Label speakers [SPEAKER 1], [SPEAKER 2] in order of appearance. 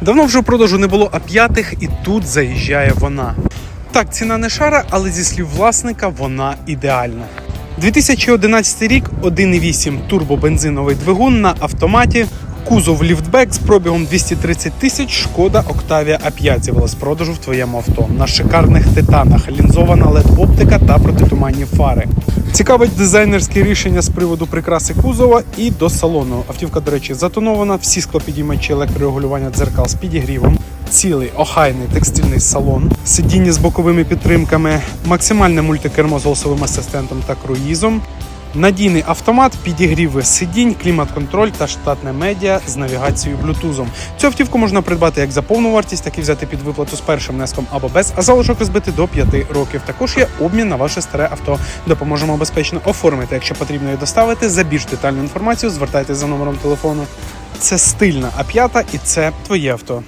[SPEAKER 1] Давно вже продажу не було А5, і тут заїжджає вона. Так, ціна не шара, але зі слів власника вона ідеальна. 2011 рік 1,8 турбобензиновий двигун на автоматі. Кузов ліфтбек з пробігом 230 тисяч. Шкода Octavia A5 з'явилась з продажу в твоєму авто. На шикарних титанах, лінзована led оптика та протитуманні фари. Цікавить дизайнерське рішення з приводу прикраси кузова і до салону. Автівка, до речі, затонована, всі склопідіймачі електрорегулювання дзеркал з підігрівом. Цілий охайний текстильний салон, сидіння з боковими підтримками, максимальне мультикермо з голосовим асистентом та круїзом, надійний автомат, підігріви сидінь, клімат-контроль та штатне медіа з навігацією Bluetooth. Цю автівку можна придбати як за повну вартість, так і взяти під виплату з першим внеском або без, а залишок розбити до 5 років. Також є обмін на ваше старе авто. Допоможемо безпечно оформити. Якщо потрібно її доставити, за більш детальну інформацію звертайтеся за номером телефону. Це стильна А5 і це твоє авто.